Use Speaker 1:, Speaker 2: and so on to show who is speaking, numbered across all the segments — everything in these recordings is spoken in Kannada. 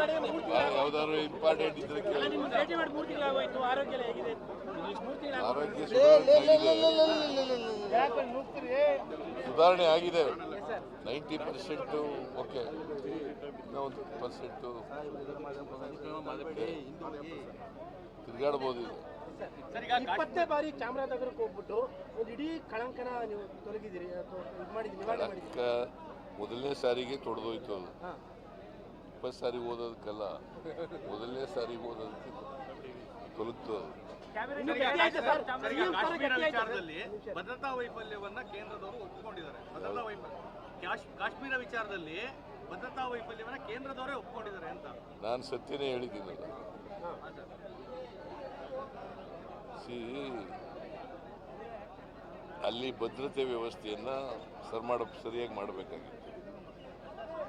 Speaker 1: ಯಾವ್ದಾದ್ರು ಇಂಪಾರ್ಟೆಂಟ್ ಇದ್ರೆ
Speaker 2: ಆರೋಗ್ಯ
Speaker 1: ಸುಧಾರಣೆ ಆಗಿದೆ ನೈಂಟಿ ಪರ್ಸೆಂಟ್ ಓಕೆ ಒಂದು ಪರ್ಸೆಂಟು ತಿರುಗಾಡ್ಬೋದು ಈಗ
Speaker 2: ಇಪ್ಪತ್ತೇ ಬಾರಿ ಚಾಮರಾಜನಗರಕ್ಕೆ ಹೋಗ್ಬಿಟ್ಟು ಒಂದು ಇಡೀ ಕಳಂಕನ ನೀವು ತೊಲಗಿದ್ದೀರಿ ಅಥವಾ ಇದು ಮಾಡಿದ್ದೀರಿ
Speaker 1: ಮೊದಲನೇ ಸಾರಿಗೆ ತೊಡೆದೋಯ್ತು ಅದು ಇಪ್ಪತ್ತು ಸಾರಿ ಓದೋದಕ್ಕಲ್ಲ ಮೊದಲನೇ ಸಾರಿ ಓದೋದಕ್ಕೆ
Speaker 2: ಸರ್?
Speaker 3: ವಿಚಾರದಲ್ಲಿ ಭದ್ರತಾ ವೈಫಲ್ಯವನ್ನ ಕೇಂದ್ರದವರು ಒಪ್ಪಿಕೊಂಡಿದ್ದಾರೆ ಭದ್ರತಾ ವೈಫಲ್ಯ ಕಾಶ್- ಕಾಶ್ಮೀರ ವಿಚಾರದಲ್ಲಿ ಭದ್ರತಾ ವೈಫಲ್ಯವನ್ನ ಕೇಂದ್ರದವರೇ ಒಪ್ಪಿಕೊಂಡಿದ್ದಾರೆ ಅಂತ.
Speaker 1: ನಾನು ಸತ್ಯನೇ ಹೇಳಿದ್ದೀನಲ್ಲ ಸಿ ಅಲ್ಲಿ ಭದ್ರತೆ ವ್ಯವಸ್ಥೆಯನ್ನ ಸರ್ ಮಾಡ ಸರಿಯಾಗಿ ಮಾಡಬೇಕಾಗಿತ್ತು.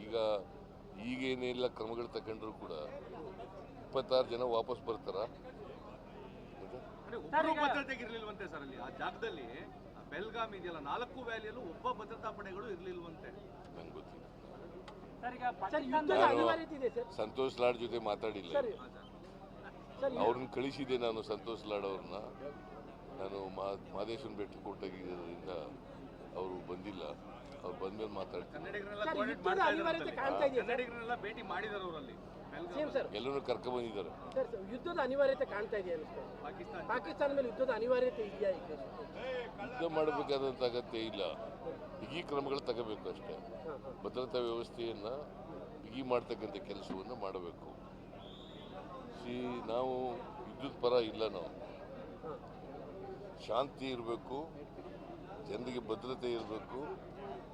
Speaker 1: ಈಗ ಈಗೇನೆಲ್ಲ ಕ್ರಮಗಳು ತಗೊಂಡ್ರು ಕೂಡ ಇಪ್ಪತ್ತಾರು ಜನ ವಾಪಸ್ ಬರ್ತಾರ.
Speaker 3: ಅಂದ್ರೆ ಒಬ್ಬರು ಭದ್ರತೆಗೆ ಇರ್ಲಿಲ್ವಂತೆ ಸರ್ ಅಲ್ಲಿ. ಆ ಜಾಗದಲ್ಲಿ ಆ ಬೆಲ್ಗಾಮ್ ಇದೆಯಲ್ಲ ನಾಲ್ಕು ವ್ಯಾಲಿಯಲ್ಲೂ ಒಬ್ಬ ಭದ್ರತಾ ಪಡೆಗಳು ಇರ್ಲಿಲ್ವಂತೆ.
Speaker 1: ನಂಗೆ ಗೊತ್ತಿಲ್ಲ.
Speaker 2: ಸರ್ ಯುದ್ಧದ
Speaker 1: ನಾನು-
Speaker 2: ಸರ್.
Speaker 1: ಸಂತೋಷ್ ಲಾಡ್ ಜೊತೆ ಮಾತಾಡಿಲ್ಲ. ಅವ್ರನ್ನ ಕಳಿಸಿದೆ ನಾನು ಸಂತೋಷ್ ಲಾಡ್ ಅವ್ರನ್ನ. ನಾನು ಮಾ ಭೇಟಿ ಬೆಟ್ಟ ಕೊಟ್ಟಾಗಿದ್ದರಿಂದ ಅವರು ಬಂದಿಲ್ಲ. ಅವ್ರು ಬಂದ್ಮೇಲೆ ಮಾತಾಡ್ತೀನಿ
Speaker 2: ಯುದ್ಧದ
Speaker 1: ಎಲ್ಲರೂ ಕರ್ಕೊಂಡು
Speaker 2: ಬಂದಿದ್ದಾರೆ. ಸರ್, ಯುದ್ಧದ ಅನಿವಾರ್ಯತೆ ಕಾಣ್ತಾ ಇದೆಯಾ ಅನಿಸ್ತಾ
Speaker 3: ಪಾಕಿಸ್ತಾನ
Speaker 2: ಪಾಕಿಸ್ತಾನ ಮೇಲೆ ಯುದ್ಧದ ಅನಿವಾರ್ಯತೆ ಇದೆಯಾ ಈಗ?
Speaker 1: ಯುದ್ಧ ಮಾಡಬೇಕಾದಂತ ಅಗತ್ಯ ಇಲ್ಲ. ಬಿಗಿ ಕ್ರಮಗಳು ತಗೋಬೇಕು ಅಷ್ಟೇ. ಭದ್ರತಾ ವ್ಯವಸ್ಥೆಯನ್ನು ಬಿಗಿ ಮಾಡ್ತಕ್ಕಂಥ ಕೆಲಸವನ್ನು ಮಾಡಬೇಕು. ಸಿ ನಾವು ವಿದ್ಯುತ್ ಪರ ಇಲ್ಲ ನಾವು. ಶಾಂತಿ ಇರಬೇಕು. ಜನರಿಗೆ ಭದ್ರತೆ ಇರಬೇಕು.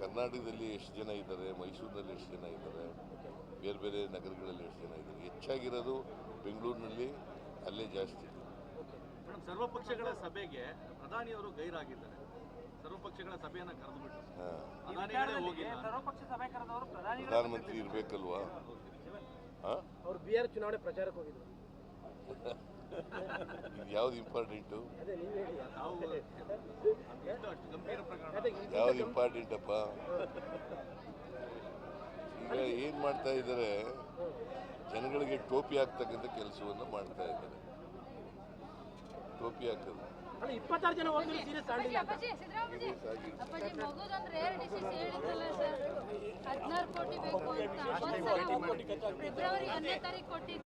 Speaker 1: ಕರ್ನಾಟಕದಲ್ಲಿ ಎಷ್ಟು ಜನ ಇದ್ದಾರೆ ಮೈಸೂರಿನಲ್ಲಿ ಎಷ್ಟು ಜನ ಇದ್ದಾರೆ ಬೇರೆ ಬೇರೆ ನಗರಗಳಲ್ಲಿ ಎಷ್ಟು ಜನ ಇದ್ದಾರೆ? ಹೆಚ್ಚಾಗಿರೋದು ಬೆಂಗಳೂರಿನಲ್ಲಿ ಅಲ್ಲೇ ಜಾಸ್ತಿ.
Speaker 3: ಸರ್ವಪಕ್ಷಗಳ ಸರ್ವ ಪಕ್ಷಗಳ ಸಭೆಗೆ ಪ್ರಧಾನಿಯವರು ಗೈರಾಗಿದ್ದಾರೆ. ಸರ್ವಪಕ್ಷಗಳ ಸಭೆಯನ್ನ ಕರೆದುಬಿಟ್ಟು
Speaker 4: ಸರ್ವಪಕ್ಷ ಸಭೆ ಕರೆದವರು ಪ್ರಧಾನಿ
Speaker 1: ಪ್ರಧಾನಮಂತ್ರಿ ಇರಬೇಕಲ್ವಾ?
Speaker 2: ಅವರು ಬಿಆರ್ ಬಿಹಾರ್ ಚುನಾವಣೆ ಪ್ರಚಾರಕ್ಕೆ ಹೋಗಿದ್ರು.
Speaker 1: ಯಾವ್ದು ಇಂಪಾರ್ಟೆಂಟು? ಯಾವ್ದು ಇಂಪಾರ್ಟೆಂಟಪ್ಪ? ಈಗ ಏನು ಮಾಡ್ತಾ ಇದ್ದಾರೆ? ಜನಗಳಿಗೆ ಟೋಪಿ ಹಾಕ್ತಕ್ಕಂಥ ಕೆಲಸವನ್ನು ಮಾಡ್ತಾ ಇದ್ದಾರೆ. ಟೋಪಿ ಹಾಕೋದು.
Speaker 5: ಫೆಬ್ರವರಿ